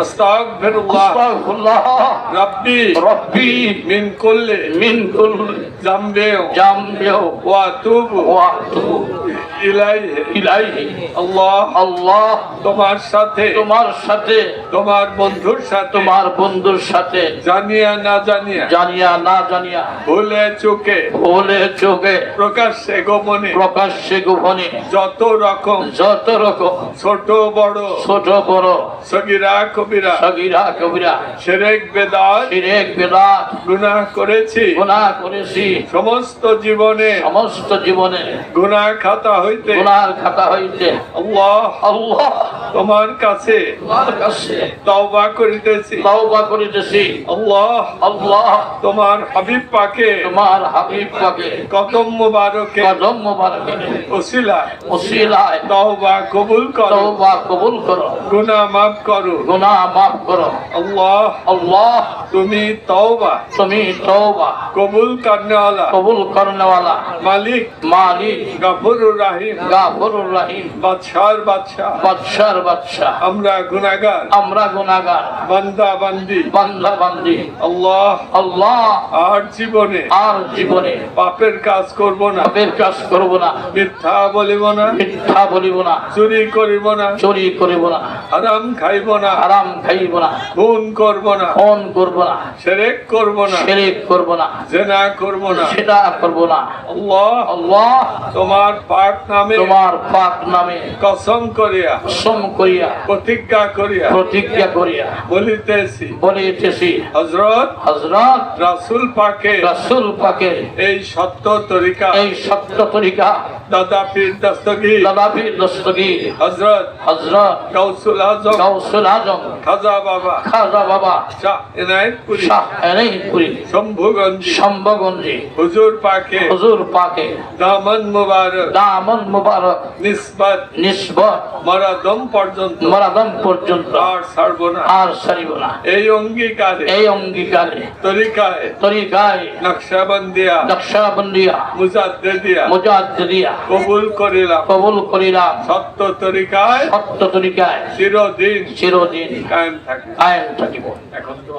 أستغفر الله. أستغفر الله. ربي. ربي. من كل من كل ذنب ذنب وأتوب. وأتوب. আল্লাহ আল্লাহ তোমার সাথে। তোমার সাথে। তোমার বন্ধুর সাথে। তোমার বন্ধুর সাথে। জানিয়া না জানিয়া। জানিয়া না জানিয়া। ভুলে চোখে। বলে চোখে। প্রকাশ্যে গোপনে। প্রকাশ্যে গোপনে। যত রকম। যত রকম। ছোট বড়। ছোট বড়। সগিরা কবিরা। সগিরা কবিরা। সেরেক বেদাত। সিরেক বেদাত। গুনাহ করেছি। গুনাহ করেছি। সমস্ত জীবনে। সমস্ত জীবনে। গুনাহ খাতা হইতে। গুনার খাতা হইতে। আল্লাহ। আল্লাহ। তোমার কাছে। তওবা করিতেছি। করিতেছি। আল্লাহ। আল্লাহ। তোমার হাবিব পাকে। তোমার হাবিব পাকে। কদম মুবারক। কদম মুবারকে। ওসিলায়। ওসিলায়। কবুল করো। বা কবুল করো। গুনাহ maaf করো। গুনাহ maaf করো। আল্লাহ। আল্লাহ। তুমি তওবা। তুমি তওবা। কবুল করনে কবুল করনে মালিক। মালিক। গাফুরুর রহিম। গাফুরুর রহিম। বাদশার বাদশা বাদশার বাদশাহ। আমরা গুনাহগার। আমরা গুনাহগার। বান্দা বান্দি। বান্দা বান্দি। আল্লাহ। আল্লাহ। আর জীবনে। আর জীবনে। পাপের কাজ করব না। পাপের কাজ করব না। মিথ্যা বলিব না। মিথ্যা বলিব না। চুরি করিব না। চুরি করিব না। হারাম খাইব না। আরাম খাইব না। খুন করব না। ফোন করব না। সেরেক করব না। শিরিক করব না। জেনা করব না। সেটা করব না। আল্লাহ। আল্লাহ। তোমার পাক নামে। তোমার পাক নামে। কসম করিয়া। সম করিয়া প্রতিজ্ঞা করিয়া প্রতিজ্ঞা করিয়া বলিতেছি বলিতেছি হজরত হজরত রাসুল পাকে রাসূল পাকের এই সত্য তরিকা এই সত্য তরিকা দাদা পীর দস্তগীর দাদাবি দস্তগীর হজরত হজরত গৌসুল আজম গৌসুল আজম খাজা বাবা খাজা বাবা শাহ এনায়তপুরি শাহ এনাইপুরি শম্ভুগঞ্জি শম্ভগঞ্জি হুজুর পাকে হুজুর পাকে দামন মুবারক দামন মুবারক নিসবত নিসবত মরাদম পর্যন্ত। মরাদম পর্যন্ত। আর ছাড়ব না। আর সারিব না। এই অঙ্গীকারে এই অঙ্গীকারে। তরিকায় তরিকায় নকশাবন্দিয়া নকশাবন্দিয়া মুজাদ্দেদিয়া কবুল করিলাম। কবুল করিলাম। সত্য তরিকায় সত্য তরিকায় চিরদিন চিরদিন কায়েম থাকে কায়েম থাকিব। এখন তো